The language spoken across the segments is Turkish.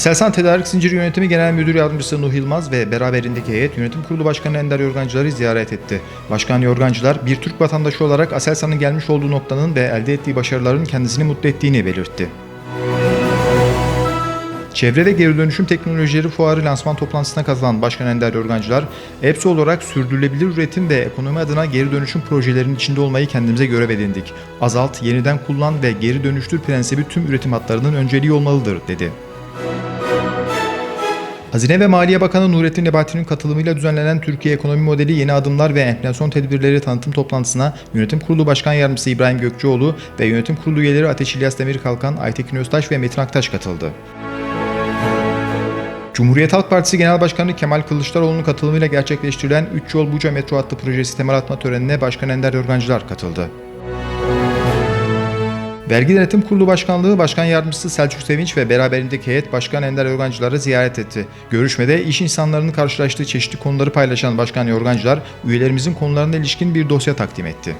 Aselsan Tedarik Zinciri Yönetimi Genel Müdür Yardımcısı Nuh Yılmaz ve beraberindeki heyet Yönetim Kurulu Başkanı Ender Yorgancılar'ı ziyaret etti. Başkan Yorgancılar bir Türk vatandaşı olarak Aselsan'ın gelmiş olduğu noktanın ve elde ettiği başarıların kendisini mutlu ettiğini belirtti. Çevre ve Geri Dönüşüm Teknolojileri Fuarı lansman toplantısına katılan Başkan Ender Yorgancılar, EPSI olarak sürdürülebilir üretim ve ekonomi adına geri dönüşüm projelerinin içinde olmayı kendimize görev edindik. Azalt, yeniden kullan ve geri dönüştür prensibi tüm üretim hatlarının önceliği olmalıdır, dedi. Hazine ve Maliye Bakanı Nurettin Nebati'nin katılımıyla düzenlenen Türkiye Ekonomi Modeli Yeni Adımlar ve Enflasyon Tedbirleri tanıtım toplantısına Yönetim Kurulu Başkan Yardımcısı İbrahim Gökçeoğlu ve Yönetim Kurulu üyeleri Ateş İlyas Demirkalkan, Aytekin Öztaş ve Metin Aktaş katıldı. Cumhuriyet Halk Partisi Genel Başkanı Kemal Kılıçdaroğlu'nun katılımıyla gerçekleştirilen 3 Yol Buca Metro Hattı projesi temel atma törenine Başkan Ender Yorgancılar katıldı. Vergi Denetim Kurulu Başkanlığı Başkan Yardımcısı Selçuk Sevinç ve beraberindeki heyet Başkan Ender Yorgancılar'ı ziyaret etti. Görüşmede iş insanlarının karşılaştığı çeşitli konuları paylaşan Başkan Yorgancılar, üyelerimizin konularına ilişkin bir dosya takdim etti.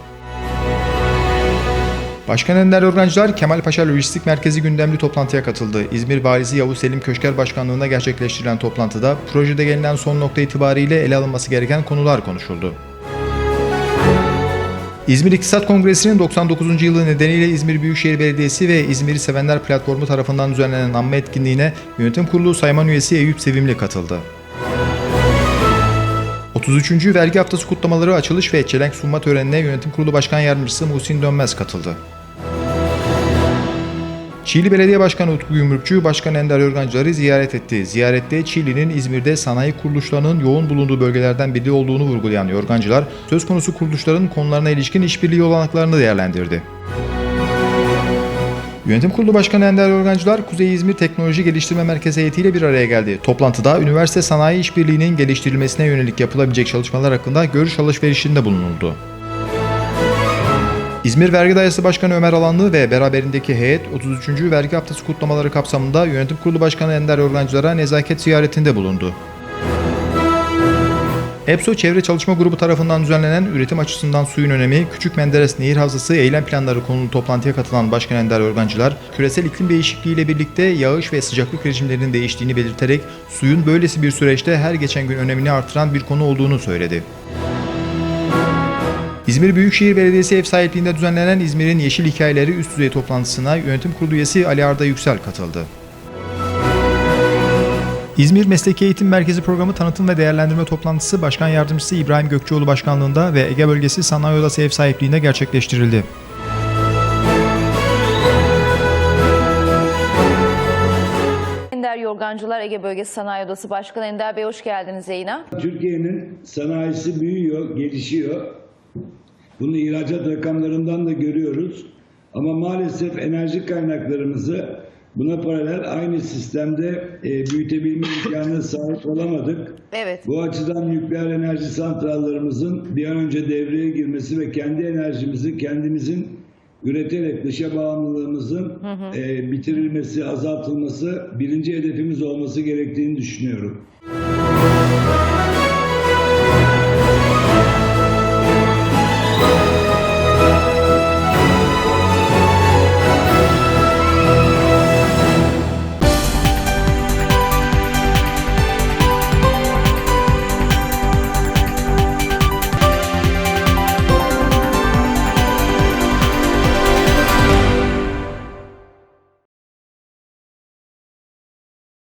Başkan Ender Yorgancılar Kemalpaşa Lojistik Merkezi gündemli toplantıya katıldı. İzmir Valisi Yavuz Selim Köşker Başkanlığında gerçekleştirilen toplantıda projede gelinen son nokta itibariyle ele alınması gereken konular konuşuldu. İzmir İktisat Kongresi'nin 99. yılı nedeniyle İzmir Büyükşehir Belediyesi ve İzmir'i Sevenler Platformu tarafından düzenlenen anma etkinliğine Yönetim Kurulu Sayman Üyesi Eyüp Sevimli katıldı. 33. Vergi Haftası kutlamaları açılış ve çelenk sunma törenine Yönetim Kurulu Başkan Yardımcısı Muhsin Dönmez katıldı. Çiğli Belediye Başkanı Utku Gümrükçü, Başkan Ender Yorgancıları ziyaret etti. Ziyarette Çiğli'nin İzmir'de sanayi kuruluşlarının yoğun bulunduğu bölgelerden biri olduğunu vurgulayan Yorgancılar, söz konusu kuruluşların konularına ilişkin işbirliği olanaklarını değerlendirdi. Yönetim Kurulu Başkanı Ender Yorgancılar, Kuzey İzmir Teknoloji Geliştirme Merkezi heyetiyle bir araya geldi. Toplantıda üniversite sanayi işbirliğinin geliştirilmesine yönelik yapılabilecek çalışmalar hakkında görüş alışverişinde bulunuldu. İzmir Vergi Dairesi Başkanı Ömer Alanlı ve beraberindeki heyet 33. Vergi Haftası kutlamaları kapsamında Yönetim Kurulu Başkanı Ender Yorgancılar'a nezaket ziyaretinde bulundu. EPSO Çevre Çalışma Grubu tarafından düzenlenen üretim açısından suyun önemi, Küçük Menderes Nehir Havzası eylem planları konulu toplantıya katılan Başkan Ender Yorgancılar, küresel iklim değişikliği ile birlikte yağış ve sıcaklık rejimlerinin değiştiğini belirterek suyun böylesi bir süreçte her geçen gün önemini artıran bir konu olduğunu söyledi. İzmir Büyükşehir Belediyesi ev sahipliğinde düzenlenen İzmir'in Yeşil Hikayeleri üst düzey toplantısına Yönetim Kurulu üyesi Ali Arda Yüksel katıldı. İzmir Mesleki Eğitim Merkezi Programı Tanıtım ve Değerlendirme Toplantısı Başkan Yardımcısı İbrahim Gökçeoğlu Başkanlığında ve Ege Bölgesi Sanayi Odası ev sahipliğinde gerçekleştirildi. Ender Yorgancılar Ege Bölgesi Sanayi Odası Başkanı Ender Bey hoş geldiniz yayına. Türkiye'nin sanayisi büyüyor, gelişiyor. Bunu ihracat rakamlarından da görüyoruz. Ama maalesef enerji kaynaklarımızı buna paralel aynı sistemde e, büyütebilme imkanına sahip olamadık. Evet. Bu açıdan nükleer enerji santrallerimizin bir an önce devreye girmesi ve kendi enerjimizi kendimizin üreterek dışa bağımlılığımızın e, bitirilmesi, azaltılması birinci hedefimiz olması gerektiğini düşünüyorum.